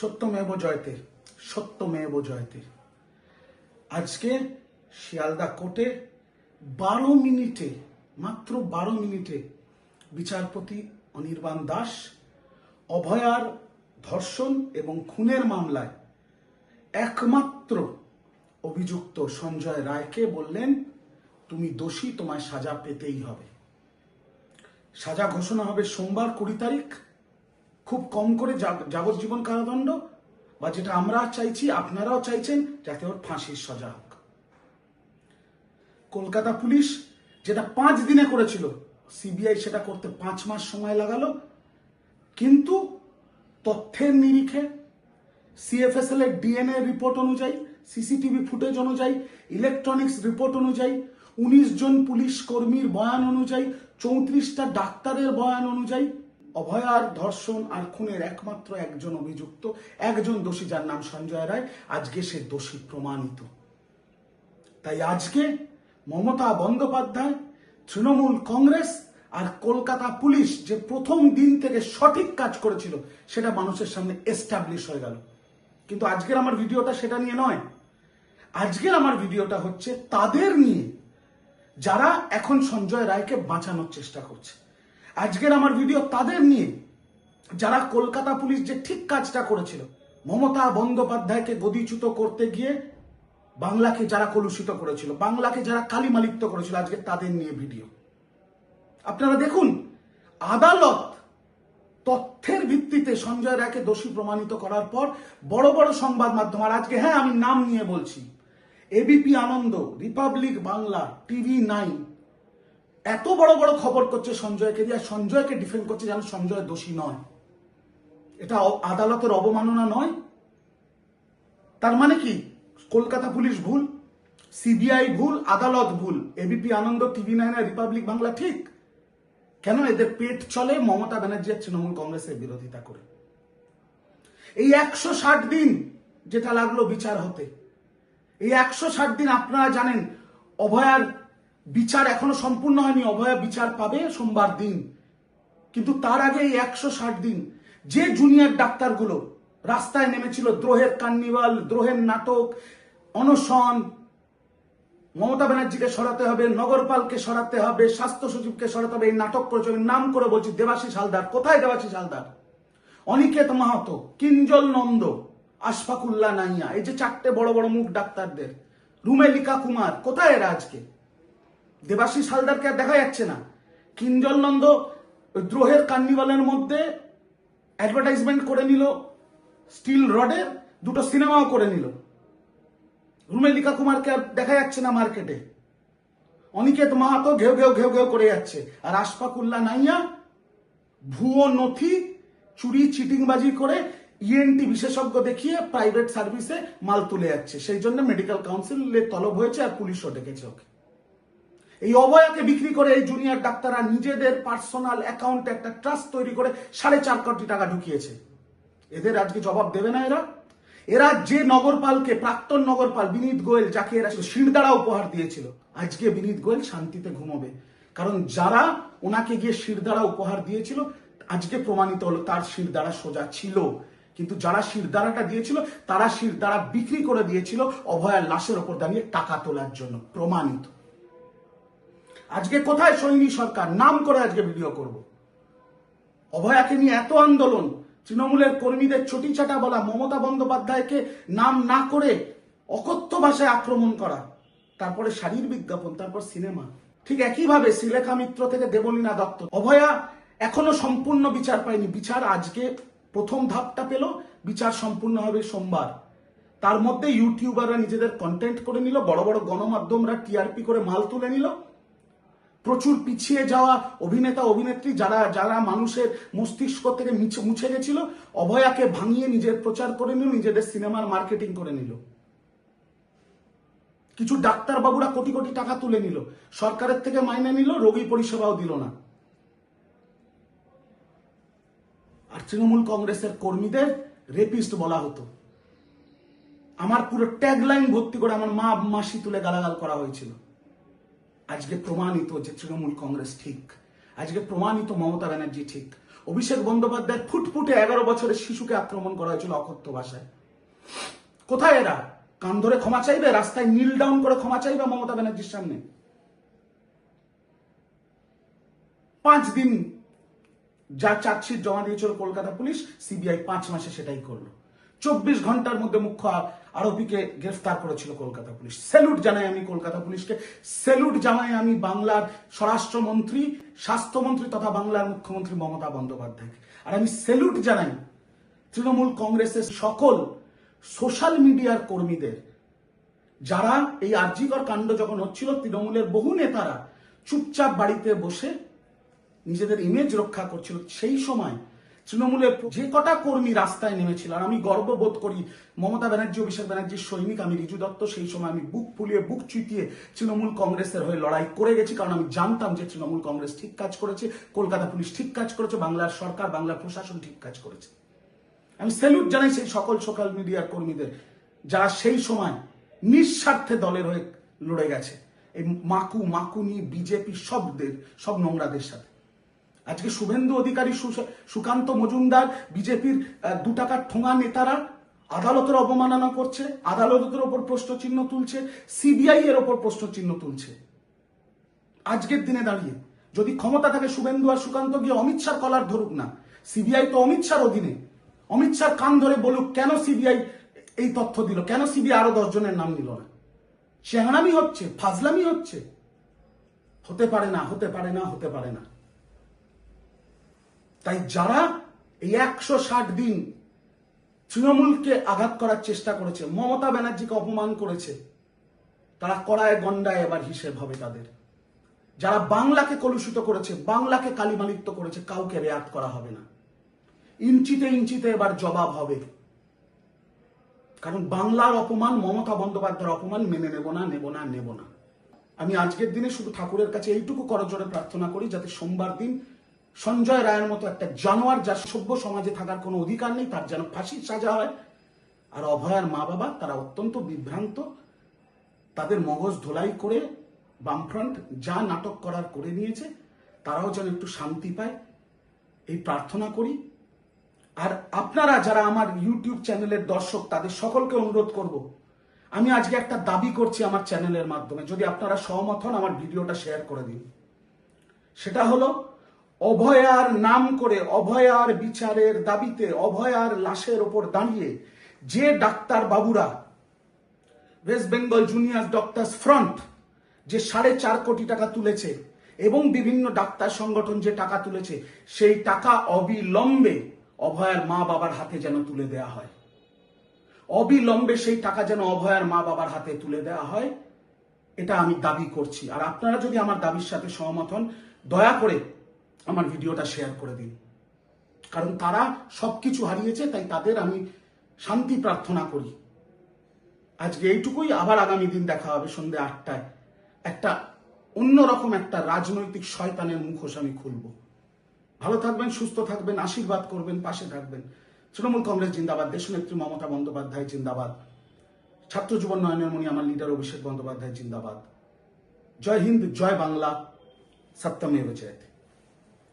সত্যমেব জয়তে সত্যমেব জয়তে। আজকে শিয়ালদা কোর্টে বারো মিনিটে, মাত্র বারো মিনিটে বিচারপতি অনির্বাণ দাস অভয়ার ধর্ষণ এবং খুনের মামলায় একমাত্র অভিযুক্ত সঞ্জয় রায়কে বললেন, তুমি দোষী, তোমায় সাজা পেতেই হবে। সাজা ঘোষণা হবে সোমবার কুড়ি তারিখ। খুব কম করে যাবজ্জীবন কারাদণ্ড, বা যেটা আমরা চাইছি, আপনারাও চাইছেন, যাতে ওর ফাঁসির সাজা হোক। কলকাতা পুলিশ যেটা পাঁচ দিনে করেছিল, সিবিআই সেটা করতে পাঁচ মাস সময় লাগালো, কিন্তু তথ্যের নিরিখে, সিএফএসএল এর ডিএনএ রিপোর্ট অনুযায়ী, সিসিটিভি ফুটেজ অনুযায়ী, ইলেকট্রনিক্স রিপোর্ট অনুযায়ী, উনিশ জন পুলিশ কর্মীর বয়ান অনুযায়ী, চৌত্রিশটা ডাক্তারের বয়ান অনুযায়ী অভয়ার ধর্ষণ আর খুনের একমাত্র একজন অভিযুক্ত, একজন দোষী যার নাম সঞ্জয় রায়। আজকে সে দোষী প্রমাণিত। তাই আজকে মমতা বন্দ্যোপাধ্যায়, তৃণমূল কংগ্রেস আর কলকাতা পুলিশ যে প্রথম দিন থেকে সঠিক কাজ করেছিল, সেটা মানুষের সামনে এস্টাবলিশ হয়ে গেল। কিন্তু আজকের আমার ভিডিওটা সেটা নিয়ে নয়। আজকের আমার ভিডিওটা হচ্ছে তাদের নিয়ে যারা এখন সঞ্জয় রায়কে বাঁচানোর চেষ্টা করছে। আজকের আমার ভিডিও তাদের নিয়ে। যারা কলকাতা পুলিশ যে ঠিক কাজটা করেছিল, মমতা বন্দ্যোপাধ্যায়কে গদিচ্যুত করতে গিয়ে বাংলাকে যারা কলুষিত করেছিল, বাংলাকে যারা কালিমালিপ্ত করেছিল, আজকে তাদের নিয়ে ভিডিও আপনারা দেখুন, আদালত তথ্যের ভিত্তিতে সঞ্জয় রায়কে দোষী প্রমাণিত করার পর বড় বড় সংবাদ মাধ্যম, আর আজকে হ্যাঁ আমি নাম নিয়ে বলছি ABP Ananda Republic Bangla TV nine এত বড় বড় খবর করছে সঞ্জয়কে দিয়ে সঞ্জয়কে ডিফেন্ড করছে যেন সঞ্জয় দোষী নয়। এটা আদালতের অবমাননা নয়। তার মানে কি? কলকাতা পুলিশ ভুল সিবিআই ভুল, আদালত ভুল ABP Ananda TV nine Republic Bangla ঠিক। কেন এদের পেট চলে? মমতা ব্যানার্জি আর তৃণমূল কংগ্রেসের বিরোধিতা করে। এই একশো ষাট দিন যেটা লাগল বিচার হতে, এই একশো ষাট দিন আপনারা জানেন, অভয়ার বিচার এখনও সম্পূর্ণ হয়নি, অভয়া বিচার পাবে সোমবার দিন। কিন্তু তার আগে এই একশো ষাট দিন, যে জুনিয়র ডাক্তারগুলো রাস্তায় নেমেছিল, দ্রোহের কার্নিভাল দ্রোহের নাটক, অনশন, মমতা ব্যানার্জিকে সরাতে হবে, নগরপালকে সরাতে হবে, স্বাস্থ্য সচিবকে সরাতে হবে, এই নাটক করেছে নাম করে বলছি দেবাশিস হালদার। কোথায় দেবাশিস হালদার? অনিকেত মাহাতো, কিঞ্জল নন্দ আশফাকুল্লা নাইয়া, এই যে চারটে বড় বড় মুখ ডাক্তারদের। রুমেলিকা কুমার, কোথায় এরা আজকে? দেবাশিস হালদারকে আর দেখা যাচ্ছে না। কিঞ্জল নন্দ দ্রোহের কার্নিভালের মধ্যে অ্যাডভার্টাইজমেন্ট করে নিল স্টিল রডের দুটো সিনেমাও করে নিল। রুমেলিকা কুমারকে আর দেখা যাচ্ছে না মার্কেটে। অনিকেত মাহাতো ঘেউ ঘেউ ঘেউ ঘেউ করে যাচ্ছে। আর আশফাকুল্লাহ নাইয়া ভুয়ো নথি, চুরি, চিটিংবাজি করে ইএনটি বিশেষজ্ঞ দেখিয়ে প্রাইভেট সার্ভিসে মাল তুলে যাচ্ছে। সেই জন্য মেডিকেল কাউন্সিলের তলব হয়েছে আর পুলিশও ডেকেছে ওকে। এই অভয়াকে বিক্রি করে এই জুনিয়র ডাক্তাররা নিজেদের পার্সোনাল অ্যাকাউন্টে একটা ট্রাস্ট তৈরি করে সাড়ে চার কোটি টাকা ঢুকিয়েছে। এদের আজকে জবাব দেবে না এরা? এরা যে নগরপালকে, প্রাক্তন নগরপাল বিনীত গোয়েল, যাকে এরা শিরদাঁড়া উপহার দিয়েছিল, আজকে বিনীত গোয়েল শান্তিতে ঘুমোবে। কারণ যারা ওনাকে গিয়ে শিরদাঁড়া উপহার দিয়েছিল, আজকে প্রমাণিত হলো তার শিরদাঁড়া সোজা ছিল। কিন্তু যারা শিরদাঁড়াটা দিয়েছিল, তারা শিরদাঁড়া বিক্রি করে দিয়েছিল অভয়ার লাশের ওপর দাঁড়িয়ে টাকা তোলার জন্য, প্রমাণিত। আজকে কোথায় সৈনী সরকার? নাম করে আজকে ভিডিও করব। অভয়াকে নিয়ে এত আন্দোলন, তৃণমূলের কর্মীদের ছুটি চাটা বলা মমতা বন্দ্যোপাধ্যায়কে নাম না করে অকথ্য ভাষায় আক্রমণ করা, তারপরে শাড়ির বিজ্ঞাপন, তারপর সিনেমা। ঠিক একইভাবে শ্রীলেখা মিত্র থেকে দেবলীনা দত্ত। অভয়া এখনও সম্পূর্ণ বিচার পায়নি। বিচার আজকে প্রথম ধাপটা পেল, বিচার সম্পূর্ণ হবে সোমবার। তার মধ্যে ইউটিউবাররা নিজেদের কন্টেন্ট করে নিল, বড় বড় গণমাধ্যমরা টিআরপি করে মাল তুলে নিল। প্রচুর পিছিয়ে যাওয়া অভিনেতা, অভিনেত্রী যারা যারা মানুষের মস্তিষ্ক থেকে মিছে- গেছিল, অভয়াকে ভাঙিয়ে নিজের প্রচার করে নিল, নিজেদের সিনেমার মার্কেটিং করে নিল। কিছু ডাক্তারবাবুরা কোটি কোটি টাকা তুলে নিল। সরকারের থেকে মাইনে নিল, রোগী পরিষেবাও দিল না। আর তৃণমূল কংগ্রেসের কর্মীদের রেপিস্ট বলা হতো। আমার পুরো ট্যাগলাইন ভর্তি করে আমার মা, মাসি তুলে গালাগাল করা হয়েছিল। আজকে প্রমাণিত যে তৃণমূল কংগ্রেস ঠিক, আজকে প্রমাণিত মমতা ব্যানার্জি ঠিক। অভিষেক বন্দ্যোপাধ্যায় ফুটফুটে এগারো বছরের শিশুকে আক্রমণ করা হয়েছিল অকথ্য ভাষায়। কোথায় এরা? কান ধরে ক্ষমা চাইবে? রাস্তায় নীল ডাউন করে ক্ষমা চাইবে মমতা ব্যানার্জির সামনে? পাঁচ দিন যা চার্জশিট জমা দিয়েছিল কলকাতা পুলিশ, সিবিআই পাঁচ মাসে সেটাই করল। চব্বিশ ঘণ্টার মধ্যে মুখ্য আ- আরোপীকে গ্রেফতার করেছিল কলকাতা পুলিশ। স্যালুট জানাই আমি কলকাতা পুলিশকে। স্যালুট জানাই আমি বাংলার স্বরাষ্ট্রমন্ত্রী, স্বাস্থ্যমন্ত্রী তথা বাংলার মুখ্যমন্ত্রী মমতা বন্দ্যোপাধ্যায়কে। আর আমি স্যালুট জানাই তৃণমূল কংগ্রেসের সকল সোশ্যাল মিডিয়ার কর্মীদের। যারা এই আর্জিকর কাণ্ড যখন হচ্ছিল, তৃণমূলের বহু নেতারা চুপচাপ বাড়িতে বসে নিজেদের ইমেজ রক্ষা করছিল, সেই সময় তৃণমূলের যে কটা কর্মী রাস্তায় নেমেছিল, আর আমি গর্ববোধ করি, মমতা ব্যানার্জি, অভিষেক ব্যানার্জির সৈনিক আমি রিজু দত্ত, সেই সময় আমি বুক ফুলিয়ে, বুক চুটিয়ে তৃণমূল কংগ্রেসের হয়ে লড়াই করে গেছি, কারণ আমি জানতাম যে তৃণমূল কংগ্রেস ঠিক কাজ করেছে, কলকাতা পুলিশ ঠিক কাজ করেছে, বাংলার সরকার, বাংলার প্রশাসন ঠিক কাজ করেছে। আমি স্যালুট জানাই সেই সকল সোশ্যাল মিডিয়ার কর্মীদের, যারা সেই সময় নিঃস্বার্থে দলের হয়ে লড়ে গেছে। এই মাকু, মাকুনি, বিজেপি, সবদের, সব নোংরাদের সাথে। আজকে শুভেন্দু অধিকারী সুকান্ত মজুমদার, বিজেপির দু টাকার ঠোঙা নেতারা আদালতের অবমাননা করছে, আদালতের ওপর প্রশ্নচিহ্ন তুলছে, সিবিআই এর ওপর প্রশ্নচিহ্ন তুলছে। আজকের দিনে দাঁড়িয়ে যদি ক্ষমতা থাকে শুভেন্দু আর সুকান্ত গিয়ে অমিত শাহ কলার ধরুক না, সিবিআই তো অমিত শাহর অধীনে। অমিত শাহ কান ধরে বলুক, কেন সিবিআই এই তথ্য দিল? কেন সিবিআই আরও দশ জনের নাম নিল না? চেহারামি হচ্ছে, ফাজলামি হচ্ছে। হতে পারে না, হতে পারে না, হতে পারে না। তাই যারা এই একশো ষাট দিন তৃণমূলকে আঘাত করার চেষ্টা করেছে, মমতা ব্যানার্জিকে অপমান করেছে, তারা কড়ায় গন্ডায় এবার হিসেব হবে তাদের। যারা বাংলাকে কলুষিত করেছে, বাংলাকে কালিমালিপ্ত করেছে, কাউকে রেয়াত করা হবে না। ইঞ্চিতে ইঞ্চিতে এবার জবাব হবে। কারণ বাংলার অপমান, মমতা বন্দ্যোপাধ্যায়ের অপমান মেনে নেব না নেব না নেব না। আমি আজকের দিনে শুধু ঠাকুরের কাছে এইটুকু করজোরে প্রার্থনা করি, যাতে সোমবার দিন সঞ্জয় রায়ের মতো একটা জানোয়ার যার সভ্য সমাজে থাকার কোনো অধিকার নেই, তার যেন ফাঁসির সাজা হয়। আর অভয়ার মা বাবা, তারা অত্যন্ত বিভ্রান্ত, তাদের মগজ ধোলাই করে বামফ্রন্ট যা নাটক করার করে নিয়েছে, তারাও যেন একটু শান্তি পায়। এই প্রার্থনা করি। আর আপনারা যারা আমার ইউটিউব চ্যানেলের দর্শক, তাদের সকলকে অনুরোধ করব, আমি আজকে একটা দাবি করছি আমার চ্যানেলের মাধ্যমে, যদি আপনারা সহমত হন আমার ভিডিওটা শেয়ার করে দিন। সেটা হলো অভয়ার নাম করে, অভয়ার বিচারের দাবিতে, অভয়ার লাশের ওপর দাঁড়িয়ে যে ডাক্তার বাবুরা West Bengal junior doctors front যে সাড়ে চার কোটি টাকা তুলেছে এবং বিভিন্ন ডাক্তার সংগঠন যে টাকা তুলেছে, সেই টাকা অবিলম্বে অভয়ার মা বাবার হাতে যেন তুলে দেওয়া হয়। অবিলম্বে সেই টাকা যেন অভয়ার মা বাবার হাতে তুলে দেওয়া হয়, এটা আমি দাবি করছি। আর আপনারা যদি আমার দাবির সাথে সহমত হন, দয়া করে আমার ভিডিওটা শেয়ার করে দিন। কারণ তারা সবকিছু হারিয়েছে, তাই তাদের আমি শান্তি প্রার্থনা করি। আজকে এইটুকুই, আবার আগামী দিন দেখা হবে সন্ধ্যে আটটায়। একটা অন্যরকম একটা রাজনৈতিক শয়তানের মুখোশ আমি খুলব। ভালো থাকবেন, সুস্থ থাকবেন, আশীর্বাদ করবেন, পাশে থাকবেন। তৃণমূল কংগ্রেস জিন্দাবাদ, দেশনেত্রী মমতা বন্দ্যোপাধ্যায় জিন্দাবাদ। ছাত্র যুব নয়নের মণি আমার লিডার অভিষেক বন্দ্যোপাধ্যায় জিন্দাবাদ। জয় হিন্দ, জয় বাংলা। সত্যমেব জয়তে